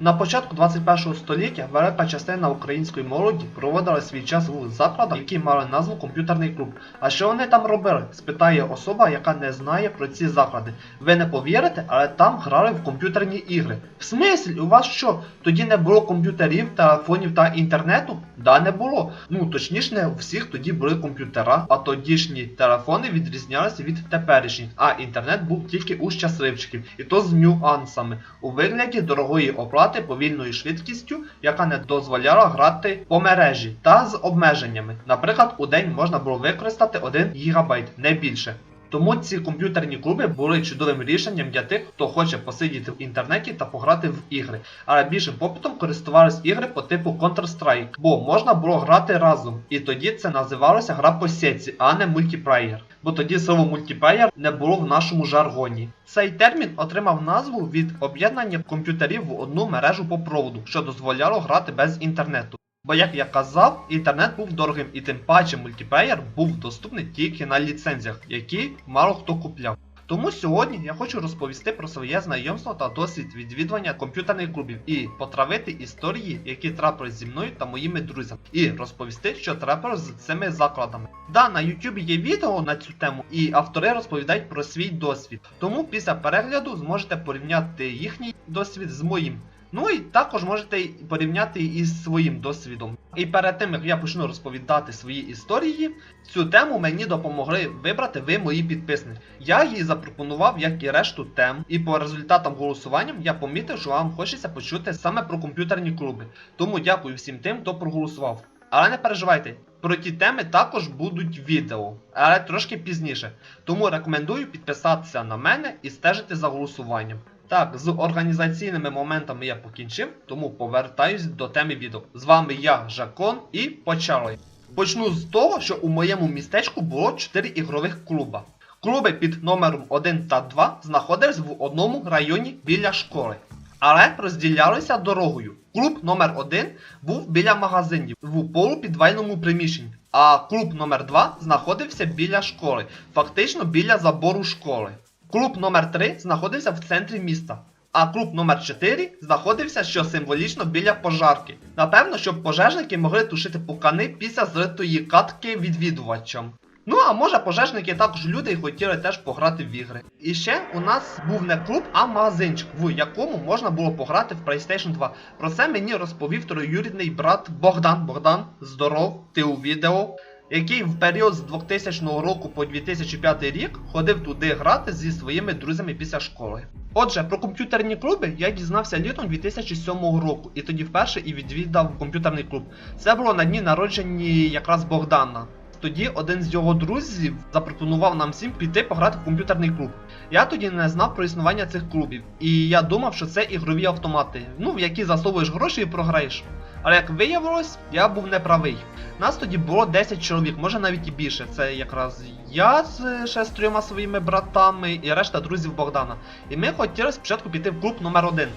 На початку 21 століття велика частина української молоді проводила свій час у закладах, які мали назву комп'ютерний клуб. А що вони там робили? спитає особа, яка не знає про ці заклади. Ви не повірите, але там грали в комп'ютерні ігри. В смислі, у вас що? Тоді не було комп'ютерів, телефонів та інтернету? Да, не було. Ну точніше, не у всіх тоді були комп'ютера, а тодішні телефони відрізнялися від теперішніх, а інтернет був тільки у щасливчиків, і то з нюансами у вигляді дорогої оплати повільною швидкістю, яка не дозволяла грати по мережі та з обмеженнями. Наприклад, у день можна було використати 1 ГБ, не більше. Тому ці комп'ютерні клуби були чудовим рішенням для тих, хто хоче посидіти в інтернеті та пограти в ігри. Але більшим попитом користувались ігри по типу Counter-Strike, бо можна було грати разом, і тоді це називалося гра по сітці, а не мультиплеєр. Бо тоді слово мультиплеєр не було в нашому жаргоні. Цей термін отримав назву від об'єднання комп'ютерів в одну мережу по проводу, що дозволяло грати без інтернету. Бо, як я казав, інтернет був дорогим і тим паче мультиплеєр був доступний тільки на ліцензіях, які мало хто купляв. Тому сьогодні я хочу розповісти про своє знайомство та досвід відвідування комп'ютерних клубів і потравити історії, які трапились зі мною та моїми друзями, і розповісти, що трапилось з цими закладами. Да, на YouTube є відео на цю тему, і автори розповідають про свій досвід. Тому після перегляду зможете порівняти їхній досвід з моїм. Ну і також можете порівняти із своїм досвідом. І перед тим як я почну розповідати свої історії, цю тему мені допомогли вибрати ви мої підписники. Я її запропонував, як і решту тем, і по результатам голосування я помітив, що вам хочеться почути саме про комп'ютерні клуби. Тому дякую всім тим, хто проголосував. Але не переживайте, про ті теми також будуть відео, але трошки пізніше. Тому рекомендую підписатися на мене і стежити за голосуванням. Так, з організаційними моментами я покінчив, тому повертаюсь до теми відео. З вами я, Жакон, і почали. Почну з того, що у моєму містечку було 4 ігрових клуба. Клуби під номером 1 та 2 знаходились в одному районі біля школи, але розділялися дорогою. Клуб номер 1 був біля магазинів в полупідвальному приміщенні, а клуб номер 2 знаходився біля школи, фактично біля забору школи. Клуб номер 3 знаходився в центрі міста, а клуб номер 4 знаходився, що символічно біля пожарки. Напевно, щоб пожежники могли тушити пукани після зритої катки відвідувачам. Ну а може пожежники також люди і хотіли теж пограти в ігри. І ще у нас був не клуб, а магазинчик, в якому можна було пограти в PlayStation 2. Про це мені розповів троюрідний брат Богдан. Богдан, здоров, ти у відео який в період з 2000 року по 2005 рік ходив туди грати зі своїми друзями після школи. Отже, про комп'ютерні клуби я дізнався літом 2007 року, і тоді вперше і відвідав комп'ютерний клуб. Це було на дні народження якраз Богдана. Тоді один з його друзів запропонував нам всім піти пограти в комп'ютерний клуб. Я тоді не знав про існування цих клубів, і я думав, що це ігрові автомати, ну в які засовуєш гроші і програєш. Але як виявилось, я був неправий. Нас тоді було 10 чоловік, може навіть і більше. Це якраз я з ще з трьома своїми братами і решта друзів Богдана. І ми хотіли спочатку піти в клуб номер 1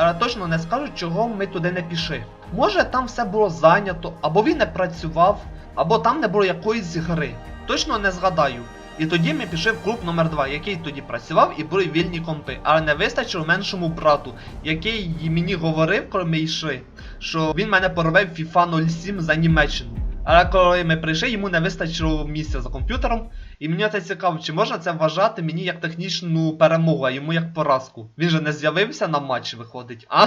але точно не скажу, чого ми туди не пішли. Може там все було зайнято, або він не працював, або там не було якоїсь гри. Точно не згадаю. І тоді ми пішли в клуб номер 2 який тоді працював і були вільні компи, але не вистачило меншому брату, який мені говорив, коли ми йшли, що він мене поробив FIFA 07 за Німеччину. Але коли ми прийшли, йому не вистачило місця за комп'ютером, і мені це цікаво, чи можна це вважати мені як технічну перемогу, а йому як поразку. Він же не з'явився на матч, виходить, а?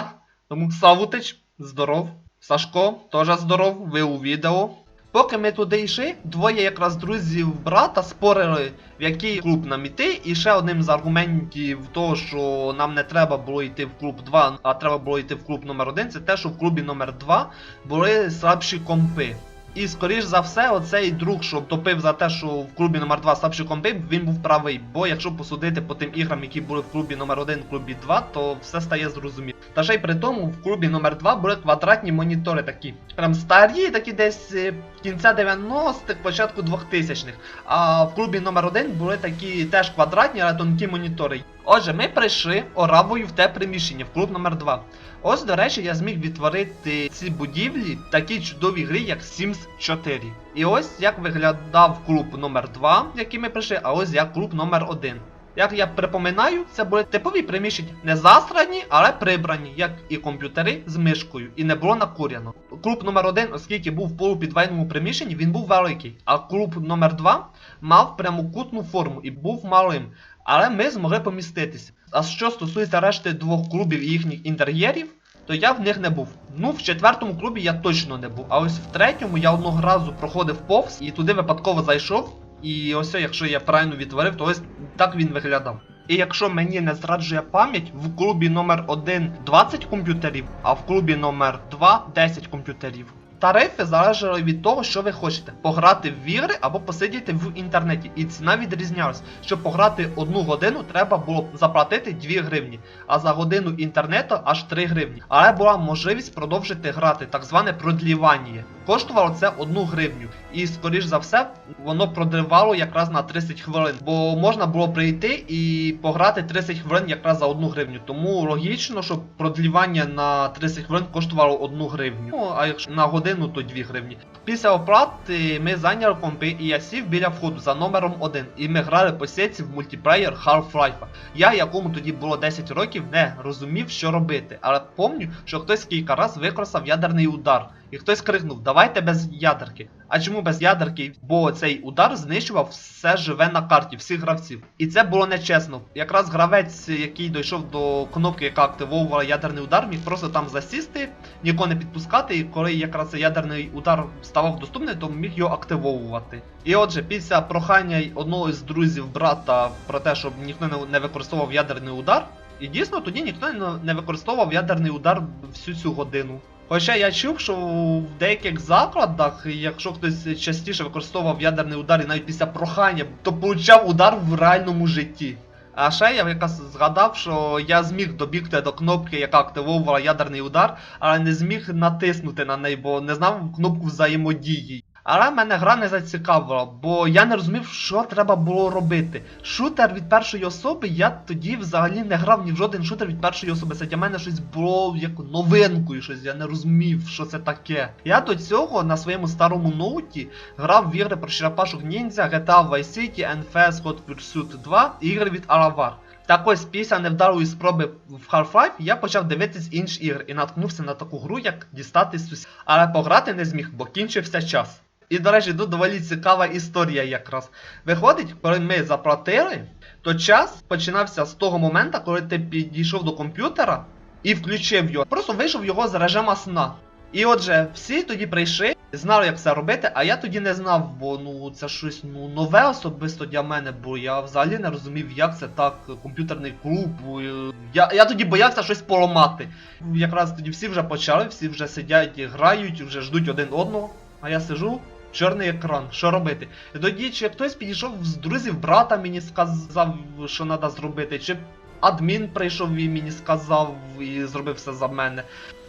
Тому Савутич, здоров. Сашко, теж здоров, ви у відео. Поки ми туди йшли, двоє якраз друзів брата спорили, в який клуб нам іти, і ще одним з аргументів того, що нам не треба було йти в клуб 2, а треба було йти в клуб номер 1 це те, що в клубі номер 2 були слабші компи. І скоріш за все, оцей друг, що топив за те, що в клубі номер 2 слабші компи, він був правий. Бо якщо посудити по тим іграм, які були в клубі номер 1 в клубі 2, то все стає зрозуміло. Та ще й при тому в клубі номер 2 були квадратні монітори такі. Прям старі, такі десь е, кінця 90-х, початку 2000-х. А в клубі номер 1 були такі теж квадратні, але тонкі монітори. Отже, ми прийшли оравою в те приміщення, в клуб номер 2 Ось, до речі, я зміг відтворити ці будівлі в такій чудовій грі, як Sims 4. І ось як виглядав клуб номер 2 який ми прийшли, а ось як клуб номер 1 Як я припоминаю, це були типові приміщення, не засрані, але прибрані, як і комп'ютери з мишкою, і не було накурено. Клуб номер 1 оскільки був в полупідвальному приміщенні, він був великий, а клуб номер 2 мав прямокутну форму і був малим. Але ми змогли поміститися. А що стосується решти двох клубів і їхніх інтер'єрів, то я в них не був. Ну, в четвертому клубі я точно не був. А ось в третьому я одного разу проходив повз і туди випадково зайшов. І ось, якщо я правильно відтворив, то ось так він виглядав. І якщо мені не зраджує пам'ять, в клубі номер 1 20 комп'ютерів, а в клубі номер 2 10 комп'ютерів. Тарифи залежали від того, що ви хочете: пограти в ігри або посидіти в інтернеті. І ціна відрізнялась. Щоб пограти одну годину, треба було заплатити 2 гривні, а за годину інтернету аж 3 гривні. Але була можливість продовжити грати, так зване продлівання. Коштувало це 1 гривню. І скоріш за все, воно продривало якраз на 30 хвилин. Бо можна було прийти і пограти 30 хвилин якраз за 1 гривню. Тому логічно, що продлівання на 30 хвилин коштувало 1 гривню. Ну, а якщо на годину, то 2 гривні. Після оплати ми зайняли компи, і я сів біля входу за номером 1. І ми грали по сетці в мультиплеєр Half-Life. Я, якому тоді було 10 років, не розумів, що робити. Але помню, що хтось кілька раз використав ядерний удар. І хтось крикнув: Давайте без ядерки. А чому без ядерки? Бо цей удар знищував все живе на карті, всіх гравців. І це було нечесно. Якраз гравець, який дійшов до кнопки, яка активовувала ядерний удар, міг просто там засісти, нікого не підпускати, і коли якраз ядерний удар ставав доступним, то міг його активовувати. І отже, після прохання одного з друзів брата про те, щоб ніхто не- використовував ядерний удар, і дійсно тоді ніхто не використовував ядерний удар всю цю годину. Хоча я чув, що в деяких закладах, якщо хтось частіше використовував ядерний удар і навіть після прохання, то получав удар в реальному житті. А ще я якраз згадав, що я зміг добігти до кнопки, яка активовувала ядерний удар, але не зміг натиснути на неї, бо не знав кнопку взаємодії. Але мене гра не зацікавила, бо я не розумів, що треба було робити. Шутер від першої особи, я тоді взагалі не грав ні в жоден шутер від першої особи. Це для мене щось було як новинкою, щось я не розумів, що це таке. Я до цього на своєму старому ноуті грав в ігри про черепашок ніндзя, GTA Vice City, NFS Hot Pursuit 2 і ігри від Aravar. Так ось після невдалої спроби в Half-Life я почав дивитись інші ігри і наткнувся на таку гру, як дістати сусід. Але пограти не зміг, бо кінчився час. І, до речі, тут доволі цікава історія якраз. Виходить, коли ми заплатили, то час починався з того моменту, коли ти підійшов до комп'ютера і включив його. Просто вийшов його з режима сна. І отже, всі тоді прийшли, знали, як це робити, а я тоді не знав, бо ну це щось ну нове особисто для мене, бо я взагалі не розумів, як це так, комп'ютерний клуб. е, Я, я тоді боявся щось поламати. Якраз тоді всі вже почали, всі вже сидять, і грають, вже ждуть один одного. А я сижу, чорний екран, що робити? І тоді чи хтось підійшов з друзів брата, мені сказав, що треба зробити, чи адмін прийшов і мені сказав і зробив все за мене.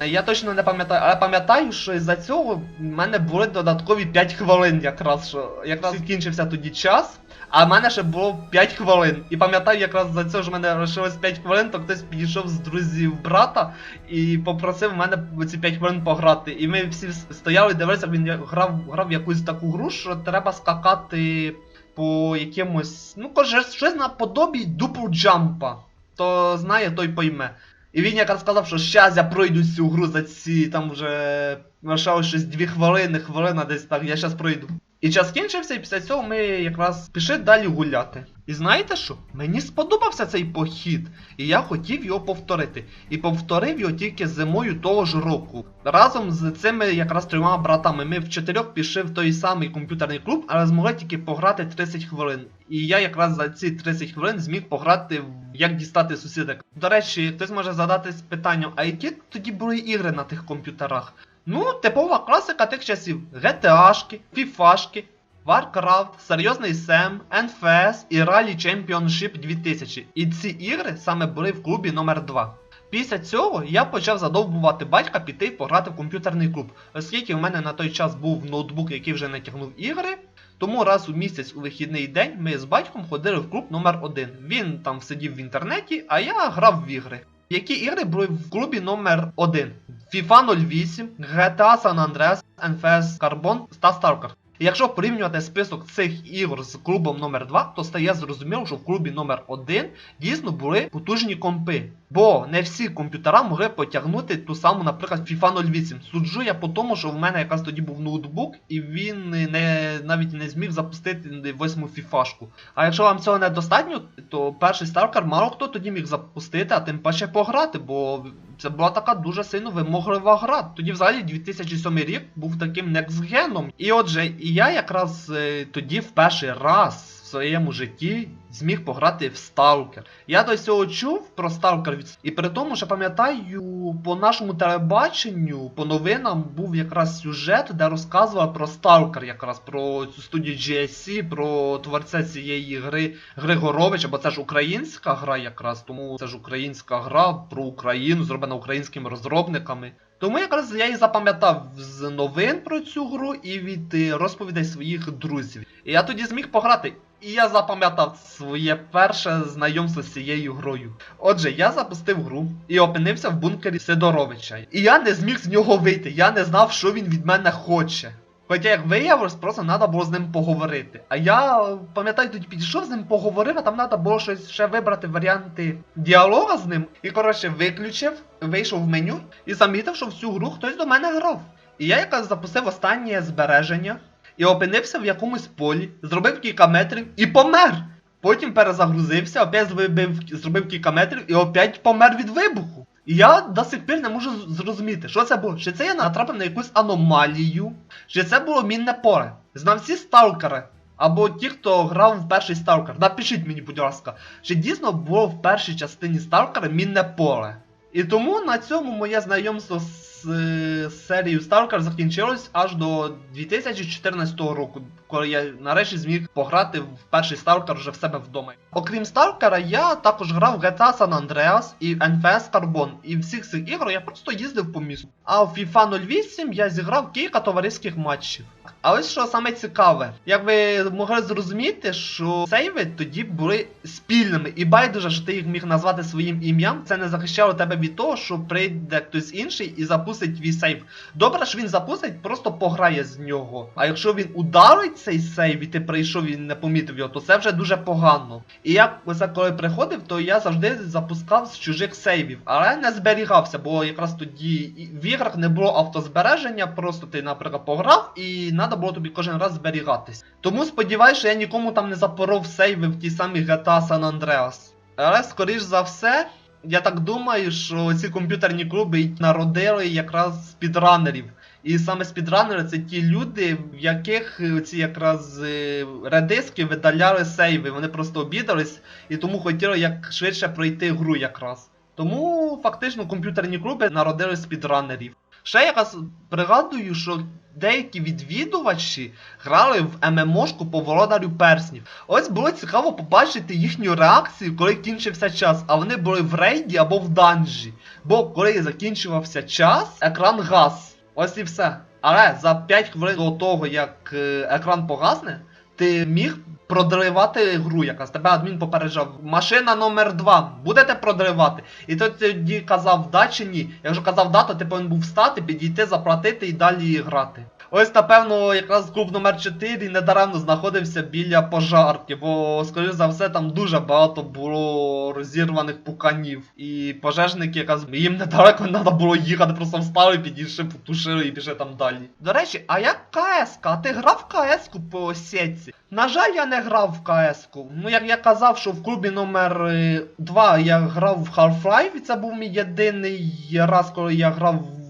Я точно не пам'ятаю, але пам'ятаю, що із-за цього в мене були додаткові 5 хвилин, якраз що якраз кінчився тоді час. А в мене ще було 5 хвилин. І пам'ятаю, якраз за цього ж в мене лишилось 5 хвилин, то хтось підійшов з друзів брата і попросив мене ці 5 хвилин пограти. І ми всі стояли, дивилися, він грав, грав якусь таку гру, що треба скакати по якимось. Ну, каже, щось наподобі дупл джампа. То знає, той пойме. І він якраз сказав, що щас я пройду цю гру за ці там вже лишалось щось 2 хвилини, хвилина десь так, я щас пройду. І час кінчився, і після цього ми якраз пішли далі гуляти. І знаєте що? Мені сподобався цей похід, і я хотів його повторити. І повторив його тільки зимою того ж року. Разом з цими якраз трьома братами. Ми в чотирьох пішли в той самий комп'ютерний клуб, але змогли тільки пограти 30 хвилин. І я якраз за ці 30 хвилин зміг пограти в як дістати сусідок. До речі, хтось може задатись питанням, а які тоді були ігри на тих комп'ютерах? Ну, типова класика тих часів: GTA-шки, FIFA-шки, Warcraft, Серйозний Сем, NFS і Rally Championship 2000. І ці ігри саме були в клубі номер 2 Після цього я почав задовбувати батька піти пограти в комп'ютерний клуб, оскільки в мене на той час був ноутбук, який вже не тягнув ігри. Тому раз у місяць у вихідний день ми з батьком ходили в клуб номер 1 Він там сидів в інтернеті, а я грав в ігри. Які ігри були в клубі номер 1 FIFA 08, GTA San Andreas, NFS Carbon та StarCraft. І якщо порівнювати список цих ігор з клубом номер 2 то стає зрозуміло, що в клубі номер 1 дійсно були потужні компи. Бо не всі комп'ютера могли потягнути ту саму, наприклад, FIFA 08. Суджу я по тому, що в мене якраз тоді був ноутбук, і він не, навіть не зміг запустити восьму фіфашку. А якщо вам цього недостатньо, то перший сталкер мало хто тоді міг запустити, а тим паче пограти, бо це була така дуже сильно вимоглива гра. Тоді взагалі 2007 рік був таким некстгеном. І отже, і я якраз е, тоді в перший раз в своєму житті зміг пограти в Stalker. Я до цього чув про Stalker від і при тому, що пам'ятаю, по нашому телебаченню, по новинам був якраз сюжет, де розказував про Stalker, якраз про цю студію GSC, про творця цієї гри Григоровича, бо це ж українська гра якраз, тому це ж українська гра про Україну, зроблена українськими розробниками. Тому якраз я і запам'ятав з новин про цю гру і від е, розповідей своїх друзів. І я тоді зміг пограти. І я запам'ятав своє перше знайомство з цією грою. Отже, я запустив гру і опинився в бункері Сидоровича. І я не зміг з нього вийти. Я не знав, що він від мене хоче. Хоча, як виявилось, просто треба було з ним поговорити. А я пам'ятаю, тоді підійшов з ним, поговорив, а там треба було щось ще вибрати варіанти діалога з ним. І коротше виключив, вийшов в меню і замітив, що в цю гру хтось до мене грав. І я якраз запустив останнє збереження і опинився в якомусь полі, зробив кілька метрів і помер. Потім перезагрузився, опять зробив, зробив кілька метрів і опять помер від вибуху. І я до сих пір не можу зрозуміти, що це було. Чи це я натрапив на якусь аномалію, чи це було мінне поле. Знавці сталкери. Або ті, хто грав в перший сталкер. Напишіть мені, будь ласка, чи дійсно було в першій частині сталкера мінне поле. І тому на цьому моє знайомство з, е, з серією Stalker закінчилось аж до 2014 року, коли я нарешті зміг пограти в перший Stalker вже в себе вдома. Окрім Stalker, я також грав в GTA San Andreas і NFS Carbon. І всіх цих ігор я просто їздив по місту. А в FIFA 08 я зіграв кілька товариських матчів. А ось що саме цікаве, як ви могли зрозуміти, що сейви тоді були спільними, і байдуже, що ти їх міг назвати своїм ім'ям, це не захищало тебе від того, що прийде хтось інший і запустить твій сейв. Добре, що він запустить, просто пограє з нього. А якщо він ударить цей сейв і ти прийшов і не помітив його, то це вже дуже погано. І я оце коли приходив, то я завжди запускав з чужих сейвів, але не зберігався, бо якраз тоді в іграх не було автозбереження, просто ти, наприклад, пограв і треба було тобі кожен раз зберігатись. Тому сподіваюся, що я нікому там не запоров сейви в ті самі GTA San Andreas. Але скоріш за все. Я так думаю, що ці комп'ютерні клуби народили якраз спідранерів. І саме спідранери це ті люди, в яких е, ці якраз е, редиски видаляли сейви. Вони просто обідались і тому хотіли як швидше пройти гру якраз. Тому фактично комп'ютерні клуби народили спідранерів. Ще якраз пригадую, що деякі відвідувачі грали в ММОшку по володарю перснів. Ось було цікаво побачити їхню реакцію, коли кінчився час, а вони були в рейді або в данжі. Бо коли закінчувався час, екран гас. Ось і все. Але за 5 хвилин до того, як е, екран погасне, ти міг продривати гру якась. Тебе адмін попереджав. Машина номер 2 будете продривати. І то тоді казав да чи ні. Якщо казав да, то ти повинен був встати, підійти, заплатити і далі грати. Ось, напевно, якраз клуб номер 4 недаремно знаходився біля пожарки, бо, скоріш за все, там дуже багато було розірваних пуканів. І пожежники, якраз їм недалеко не треба було їхати, просто встали, підійшли, потушили і пішли там далі. До речі, а як КС? А ти грав в КС по сітці? На жаль, я не грав в КС. -ку. Ну, як я казав, що в клубі номер 2 я грав в Half-Life, і це був мій єдиний раз, коли я грав в,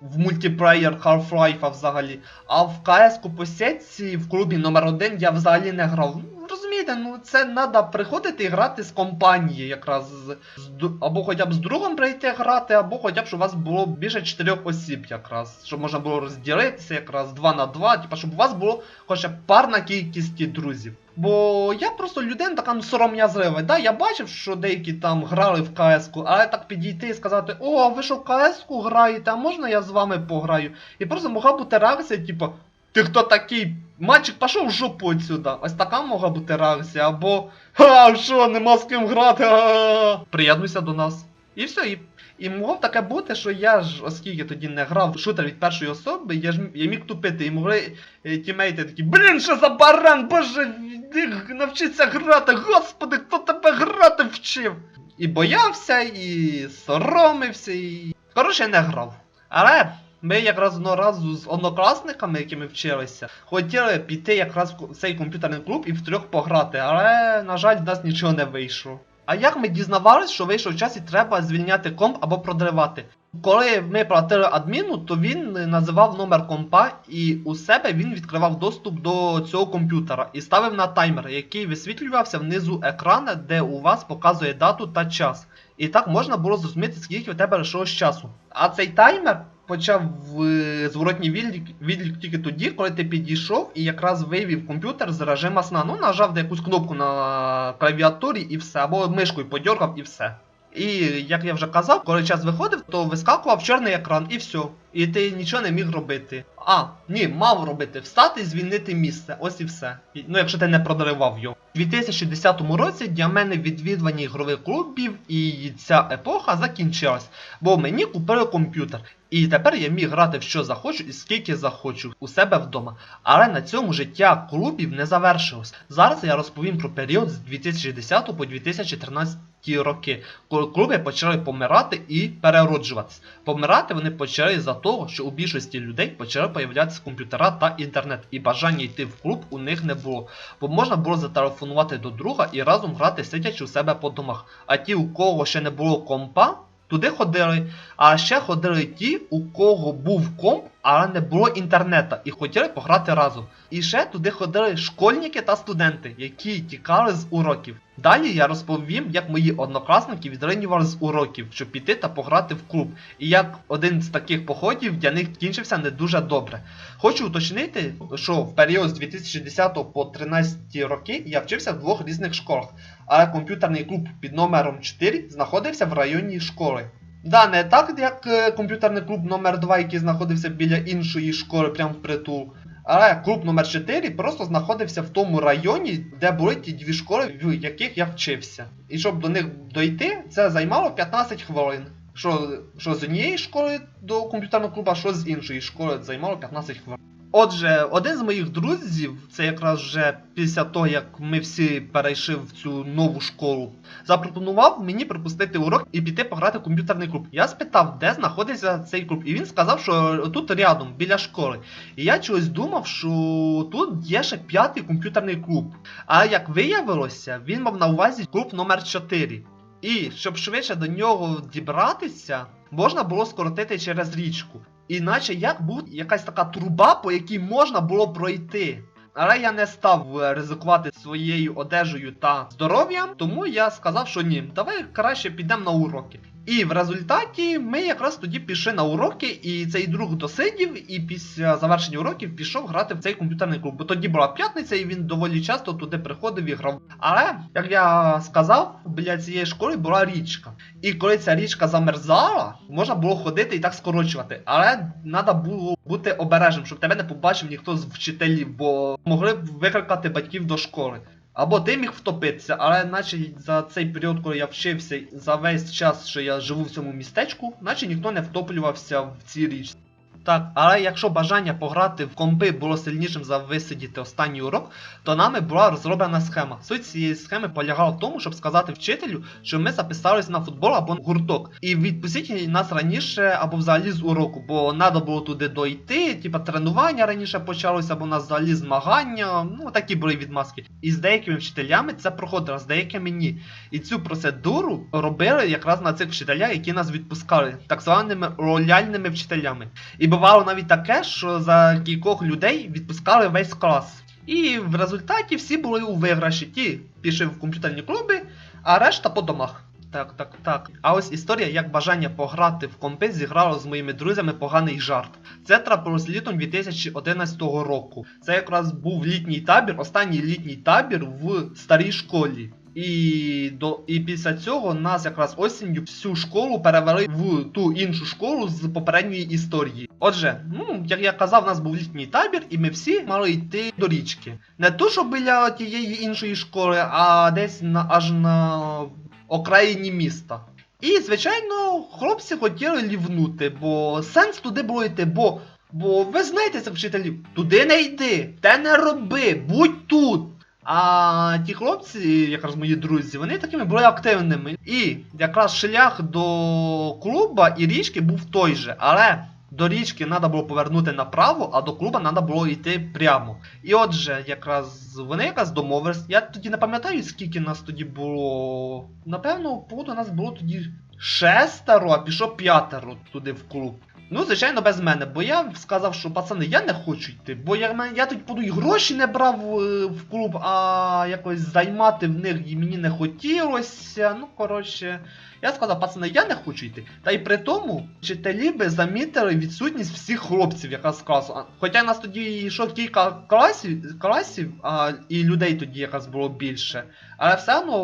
в мультиплеєр Half-Life взагалі. А в КС по сітці в клубі номер 1 я взагалі не грав. Розумієте, ну це треба приходити і грати з компанії, якраз з, або хоча б з другом прийти грати, або хоча б щоб у вас було більше чотирьох осіб, якраз. Щоб можна було розділитися якраз 2 на 2, типа, щоб у вас було хоча б парна кількість друзів. Бо я просто людина така ну, сором'язлива. Да, я бачив, що деякі там грали в КС-ку, але так підійти і сказати, о, ви що в КС-ку граєте, а можна я з вами пограю? І просто могла бути реакція, типу, ти хто такий? Мальчик, пішов в жопу отсюда. Ось така могла бути реакція, або Ха, що, нема з ким грати. Приєднуйся до нас. І все, і, І могло таке бути, що я ж, оскільки тоді не грав в шутер від першої особи, я ж я міг тупити, і могли е, тімейти такі, блін, що за баран, боже, навчися грати, господи, хто тебе грати вчив? І боявся, і соромився, і. Коротше, я не грав. Але ми якраз одного разу з однокласниками, якими вчилися, хотіли піти якраз в цей комп'ютерний клуб і втрьох пограти, але, на жаль, в нас нічого не вийшло. А як ми дізнавались, що вийшов час і треба звільняти комп або продривати? Коли ми платили адміну, то він називав номер компа і у себе він відкривав доступ до цього комп'ютера і ставив на таймер, який висвітлювався внизу екрана, де у вас показує дату та час. І так можна було зрозуміти, скільки у тебе лишилось часу. А цей таймер почав е, зворотній відлік, відлік тільки тоді, коли ти підійшов і якраз вивів комп'ютер з режима сна. Ну, нажав на якусь кнопку на клавіатурі і все, або мишкою подьоргав і все. І як я вже казав, коли час виходив, то вискакував чорний екран і все. І ти нічого не міг робити. А, ні, мав робити встати і звільнити місце. Ось і все. Ну, якщо ти не продривав його. У 2010 році для мене відвідування ігрових клубів і ця епоха закінчилась, бо мені купили комп'ютер. І тепер я міг грати в що захочу і скільки захочу у себе вдома. Але на цьому життя клубів не завершилось. Зараз я розповім про період з 2010 по 2013 роки, коли клуби почали помирати і перероджуватись. Помирати вони почали за того, що у більшості людей почали появлятися комп'ютера та інтернет, і бажання йти в клуб у них не було. Бо можна було зателефонувати до друга і разом грати сидячи у себе по домах. А ті, у кого ще не було компа, туди ходили. А ще ходили ті, у кого був комп, але не було інтернету, і хотіли пограти разом. І ще туди ходили школьники та студенти, які тікали з уроків. Далі я розповім, як мої однокласники відринювали з уроків, щоб піти та пограти в клуб, і як один з таких походів для них кінчився не дуже добре. Хочу уточнити, що в період з 2010 по 2013 роки я вчився в двох різних школах, але комп'ютерний клуб під номером 4 знаходився в районі школи. Да, не так, як е, комп'ютерний клуб номер 2 який знаходився біля іншої школи, прямо впритул. Але клуб номер 4 просто знаходився в тому районі, де були ті дві школи, в яких я вчився. І щоб до них дойти, це займало 15 хвилин. Що, що з однієї школи до комп'ютерного клубу, що з іншої школи займало 15 хвилин. Отже, один з моїх друзів, це якраз вже після того, як ми всі перейшли в цю нову школу, запропонував мені пропустити урок і піти пограти в комп'ютерний клуб. Я спитав, де знаходиться цей клуб, і він сказав, що тут рядом, біля школи. І я чогось думав, що тут є ще п'ятий комп'ютерний клуб. А як виявилося, він мав на увазі клуб номер 4. І щоб швидше до нього дібратися, можна було скоротити через річку. Іначе як був якась така труба, по якій можна було пройти. Але я не став е, ризикувати своєю одежею та здоров'ям, тому я сказав, що ні, давай краще підемо на уроки. І в результаті ми якраз тоді пішли на уроки, і цей друг досидів, і після завершення уроків пішов грати в цей комп'ютерний клуб. Бо тоді була п'ятниця, і він доволі часто туди приходив і грав. Але, як я сказав, біля цієї школи була річка. І коли ця річка замерзала, можна було ходити і так скорочувати. Але треба було бути обережним, щоб тебе не побачив ніхто з вчителів, бо могли б викликати батьків до школи. Або ти міг втопитися, але наче за цей період, коли я вчився, за весь час, що я живу в цьому містечку, наче ніхто не втоплювався в цій річці. Так, але якщо бажання пограти в компи було сильнішим за висидіти останній урок, то нами була розроблена схема. Суть цієї схеми полягала в тому, щоб сказати вчителю, що ми записались на футбол або гурток. І відпустіть нас раніше або взагалі з уроку, бо треба було туди дойти, типа тренування раніше почалося, або у нас взагалі змагання. Ну такі були відмазки. І з деякими вчителями це проходило, з деякими ні. І цю процедуру робили якраз на цих вчителях, які нас відпускали, так званими лояльними вчителями. І бувало навіть таке, що за кількох людей відпускали весь клас. І в результаті всі були у виграші. Ті пішли в комп'ютерні клуби, а решта по домах. Так, так, так. А ось історія, як бажання пограти в компи зіграло з моїми друзями поганий жарт. Це трапилось літом 2011 року. Це якраз був літній табір, останній літній табір в старій школі. І до і після цього нас якраз осінню всю школу перевели в ту іншу школу з попередньої історії. Отже, ну як я казав, у нас був літній табір, і ми всі мали йти до річки. Не то, що біля тієї іншої школи, а десь на аж на окраїні міста. І, звичайно, хлопці хотіли лівнути, бо сенс туди було йти, бо. Бо ви знаєте цих вчителів, туди не йди, те не роби, будь тут. А ті хлопці, якраз мої друзі, вони такими були активними. І якраз шлях до клуба і річки був той же, але до річки треба було повернути направо, а до клуба треба було йти прямо. І отже, якраз вони якраз домовились. Я тоді не пам'ятаю, скільки нас тоді було. Напевно, походу нас було тоді шестеро, а пішов п'ятеро туди в клуб. Ну, звичайно, без мене, бо я сказав, що пацани, я не хочу йти, бо я, я тут буду і гроші не брав е, в клуб, а якось займати в них і мені не хотілося. Ну, коротше, я сказав, пацани, я не хочу йти. Та й при тому, вчителі би замітили відсутність всіх хлопців якраз класу. Хоча нас тоді йшло кілька класів, класів а, і людей тоді якраз було більше. Але все одно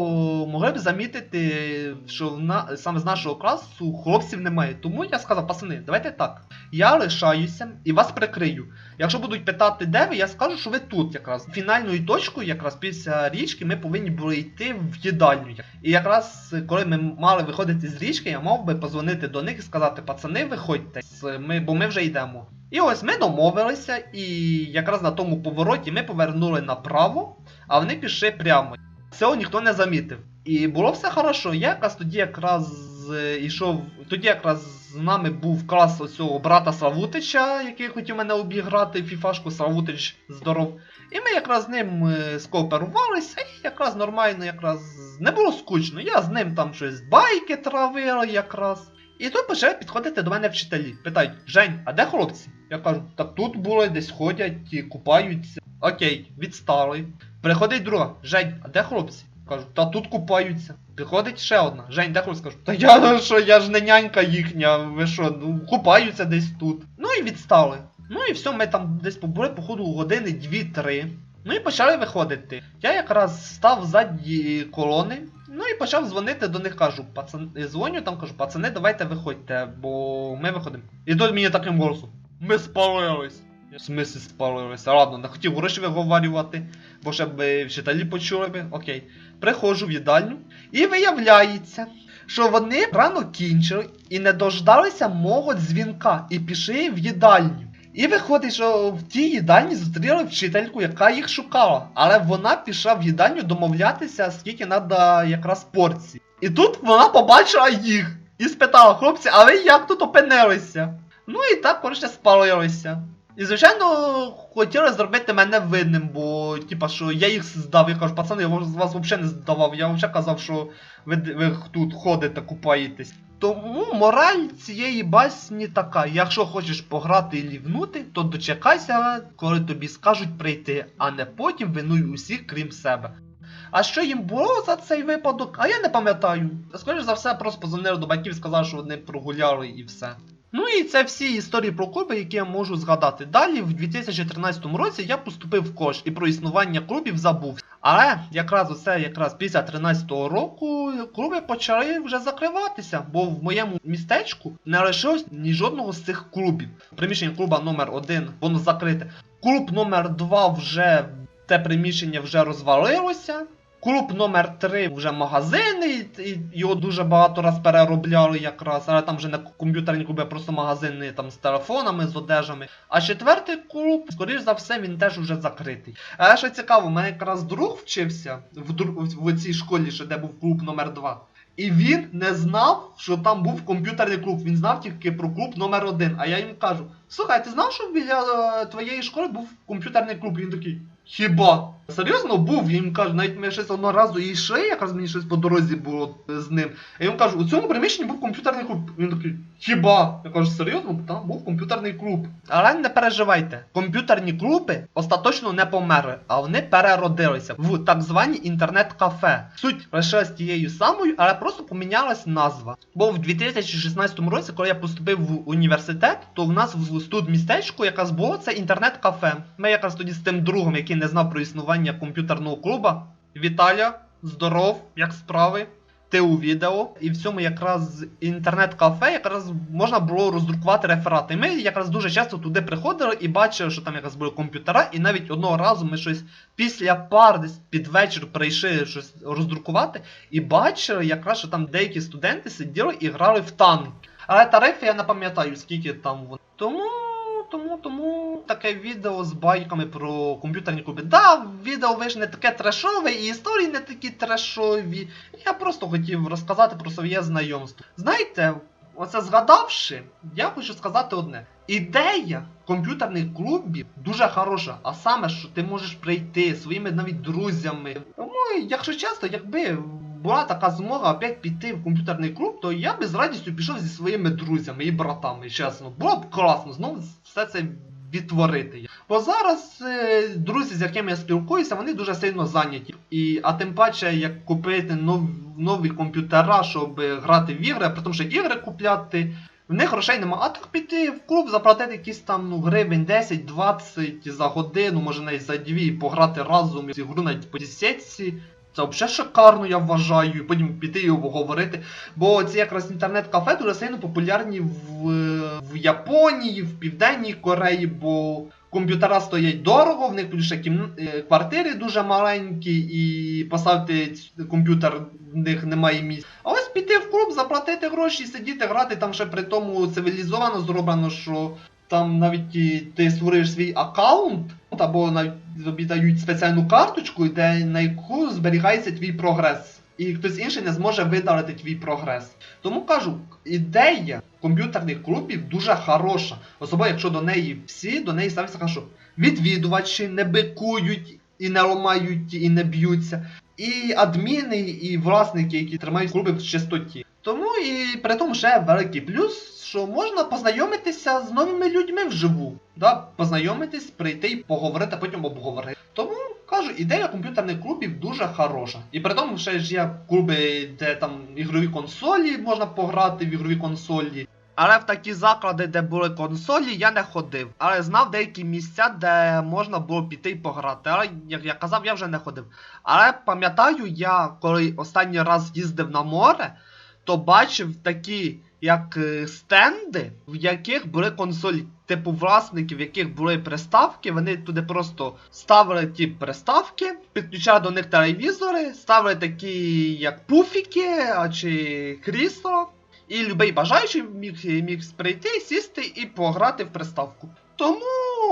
могли б замітити, що на... саме з нашого класу хлопців немає. Тому я сказав, пацани, давайте так. Я лишаюся і вас прикрию. Якщо будуть питати, де ви, я скажу, що ви тут якраз. Фінальною точкою, якраз після річки, ми повинні були йти в їдальню. І якраз коли ми мали виходити з річки, я мав би позвонити до них і сказати, пацани, виходьте, ми, бо ми вже йдемо. І ось ми домовилися, і якраз на тому повороті ми повернули направо, а вони пішли прямо. Цього ніхто не замітив. І було все хорошо. Я якраз тоді якраз йшов. Тоді якраз з нами був клас оцього брата Славутича, який хотів мене обіграти, фіфашку Славутич здоров. І ми якраз з ним е, скооперувалися, і якраз нормально, якраз не було скучно. Я з ним там щось байки травив якраз. І тут почали підходити до мене вчителі. Питають, Жень, а де хлопці? Я кажу, так тут були, десь ходять, купаються. Окей, відстали. Приходить друга, Жень, а де хлопці? Кажу, та тут купаються. Приходить ще одна. Жень, де хлопці? Кажу, та я що, я ж не нянька їхня, ви що, ну купаються десь тут. Ну і відстали. Ну і все, ми там десь побули, походу, години 2-3. Ну і почали виходити. Я якраз став ззаді колони. Ну і почав дзвонити до них, кажу, пацан, дзвоню там, кажу, пацани, давайте виходьте, бо ми виходимо. І тут мені таким голосом. Ми спалились. В смислі спалилися. Ладно, не хотів гроші виговарювати, бо ще б вчителі почули би. Окей. Приходжу в їдальню, і виявляється, що вони рано кінчили і не дождалися мого дзвінка і пішли в їдальню. І виходить, що в тій їдальні зустріли вчительку, яка їх шукала. Але вона пішла в їдальню домовлятися, скільки треба якраз порцій. І тут вона побачила їх і спитала, хлопці, а ви як тут опинилися? Ну і так, коротше, спалилися. І, звичайно, хотіли зробити мене винним, бо, типа, що я їх здав. Я кажу, пацани, я вас взагалі не здавав. Я взагалі казав, що ви, ви тут ходите, купаєтесь. Тому мораль цієї басні така: якщо хочеш пограти і лівнути, то дочекайся, коли тобі скажуть прийти, а не потім винуй усіх, крім себе. А що їм було за цей випадок? А я не пам'ятаю. Скоріше за все, просто позвонили до батьків і сказали, що вони прогуляли і все. Ну і це всі історії про клуби, які я можу згадати. Далі, в 2013 році, я поступив в кош і про існування клубів забув. Але якраз оце якраз після 13-го року клуби почали вже закриватися, бо в моєму містечку не лишилось ні жодного з цих клубів. Приміщення клуба номер 1 воно закрите. Клуб номер 2 вже те приміщення вже розвалилося. Клуб номер 3 вже магазини, і- і його дуже багато раз переробляли якраз, але там вже не комп'ютерні клуби, а просто магазини там з телефонами, з одежами. А четвертий клуб, скоріш за все, він теж вже закритий. А що цікаво, у мене якраз друг вчився в, в, в цій школі, що де був клуб номер 2 І він не знав, що там був комп'ютерний клуб. Він знав тільки про клуб номер 1 А я йому кажу: слухай, ти знав, що біля е, твоєї школи був комп'ютерний клуб? І він такий. Хіба? Серйозно був? Я їм кажу, навіть ми щось одного разу і йшли, якраз мені щось по дорозі було з ним. Я йому кажу, у цьому приміщенні був комп'ютерний клуб. Він такий, хіба? Я кажу, серйозно? Там був комп'ютерний клуб. Але не переживайте, комп'ютерні клуби остаточно не померли, а вони переродилися в так звані інтернет-кафе. Суть лишилась тією самою, але просто помінялась назва. Бо в 2016 році, коли я поступив в університет, то в нас в тут містечку якраз було це інтернет-кафе. Ми якраз тоді з тим другом, який не знав про існування комп'ютерного клуба. Віталя, здоров, як справи? ТУ відео, і в цьому якраз інтернет-кафе якраз можна було роздрукувати реферати. Ми якраз дуже часто туди приходили і бачили, що там якраз були комп'ютера, і навіть одного разу ми щось після пар десь під вечір прийшли щось роздрукувати, і бачили якраз, що там деякі студенти сиділи і грали в танки. Але тарифи я не пам'ятаю, скільки там вони. Тому, тому, тому таке відео з байками про комп'ютерні клуби. Да, відео ви ж не таке трешове, і історії не такі трешові. Я просто хотів розказати про своє знайомство. Знаєте, оце згадавши, я хочу сказати одне. Ідея комп'ютерних клубів дуже хороша, а саме, що ти можеш прийти своїми навіть друзями. Тому, якщо чесно, якби була така змога опять піти в комп'ютерний клуб, то я би з радістю пішов зі своїми друзями і братами, чесно. Було б класно знову все це відтворити. Бо зараз е, друзі, з якими я спілкуюся, вони дуже сильно зайняті. І, а тим паче, як купити нов, нові комп'ютера, щоб грати в ігри, при тому, що ігри купляти. В них грошей нема, а так піти в клуб, заплатити якісь там ну, гривень 10-20 за годину, може навіть за дві, і пограти разом в ігру навіть по десятці. Це взагалі шикарно, я вважаю, і потім піти і обговорити. Бо ці якраз інтернет-кафе дуже сильно популярні в, в Японії, в Південній Кореї, бо комп'ютера стоять дорого, в них ще кім... е, квартири дуже маленькі, і поставити комп'ютер в них немає місця. А ось піти в клуб, заплатити гроші, сидіти, грати там ще при тому цивілізовано зроблено, що там навіть ти створиш свій аккаунт, або навіть тобі дають спеціальну карточку, де на яку зберігається твій прогрес. І хтось інший не зможе видалити твій прогрес. Тому кажу, ідея комп'ютерних клубів дуже хороша. Особливо, якщо до неї всі до неї ставляться хорошо. Відвідувачі не бикують і не ламають, і не б'ються. І адміни, і власники, які тримають клуби в чистоті. Тому і при тому ще великий плюс, що можна познайомитися з новими людьми вживу. Да? Познайомитись, прийти і поговорити, а потім обговорити. Тому кажу, ідея комп'ютерних клубів дуже хороша. І при тому ще ж є клуби, де там ігрові консолі можна пограти в ігрові консолі. Але в такі заклади, де були консолі, я не ходив. Але знав деякі місця, де можна було піти і пограти. Але, як я казав, я вже не ходив. Але пам'ятаю, я коли останній раз їздив на море, то бачив такі як е, стенди, в яких були консолі, типу власників, в яких були приставки, вони туди просто ставили ті приставки, підключали до них телевізори, ставили такі як пуфіки чи крісла. І любий бажаючий міг, міг прийти, сісти і пограти в приставку. Тому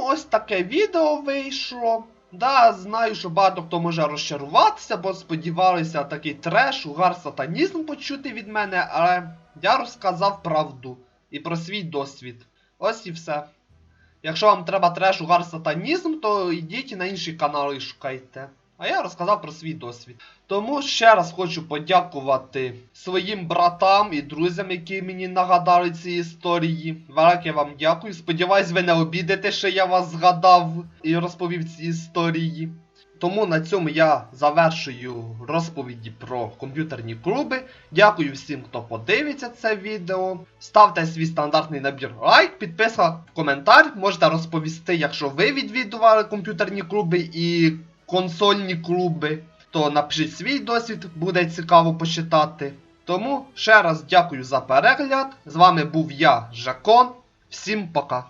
ось таке відео вийшло. Да, знаю, що багато хто може розчаруватися, бо сподівалися такий треш, угар, сатанізм почути від мене, але я розказав правду і про свій досвід. Ось і все. Якщо вам треба треш, угар, сатанізм, то йдіть на інші канали і шукайте. А я розказав про свій досвід. Тому ще раз хочу подякувати своїм братам і друзям, які мені нагадали ці історії. Велике вам дякую. Сподіваюсь, ви не обідете, що я вас згадав і розповів ці історії. Тому на цьому я завершую розповіді про комп'ютерні клуби. Дякую всім, хто подивиться це відео. Ставте свій стандартний набір лайк, підписка, коментар. Можете розповісти, якщо ви відвідували комп'ютерні клуби і консольні клуби, то напишіть свій досвід, буде цікаво почитати. Тому ще раз дякую за перегляд. З вами був я, Жакон. Всім пока.